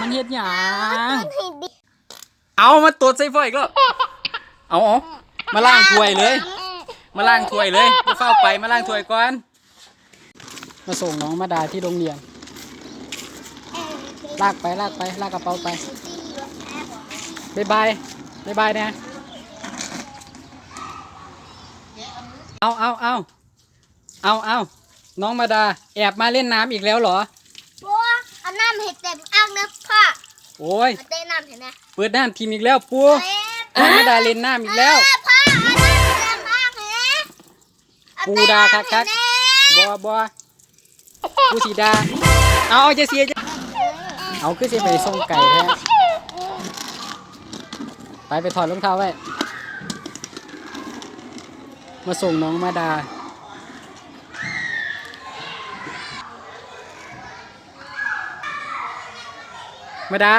มันเฮ็ดหยังให้ดิเอามาตดใส่พ่ออีกแล้วเอาเอามาล้างถ้วยเลย มาล้างถ้วยเลยจะเข้าไปมาล้างถ้วยก่อน มาส่งน้องมาดาที่โรงเรียนลากไปลากไปลากกระเป๋าไปบายบายบายบายนะเอาเอาเอาเอาเอาน้องมาดา แอบมาเล่นน้ำอีกแล้วเหรอบัวเอา น้ำให้เต็มอ่างนะพ่อโอ้ย เอาเต้น้ำเห็นไหมเปิดน้ำทีมอีกแล้วปูเต็มน้องมาดาเล่นน้ำอีกแล้ว เออพ่อเอาน้ำเต็มอ่างเห็นไหมเอปูดาคักคักเต็มบอบอปูสีดา เอาเอาจะเสียจะเอาคือเสียไปส่งไก่แท้ไปไปถอดรองเท้าไว้ มาส่งน้องมาดา มาดา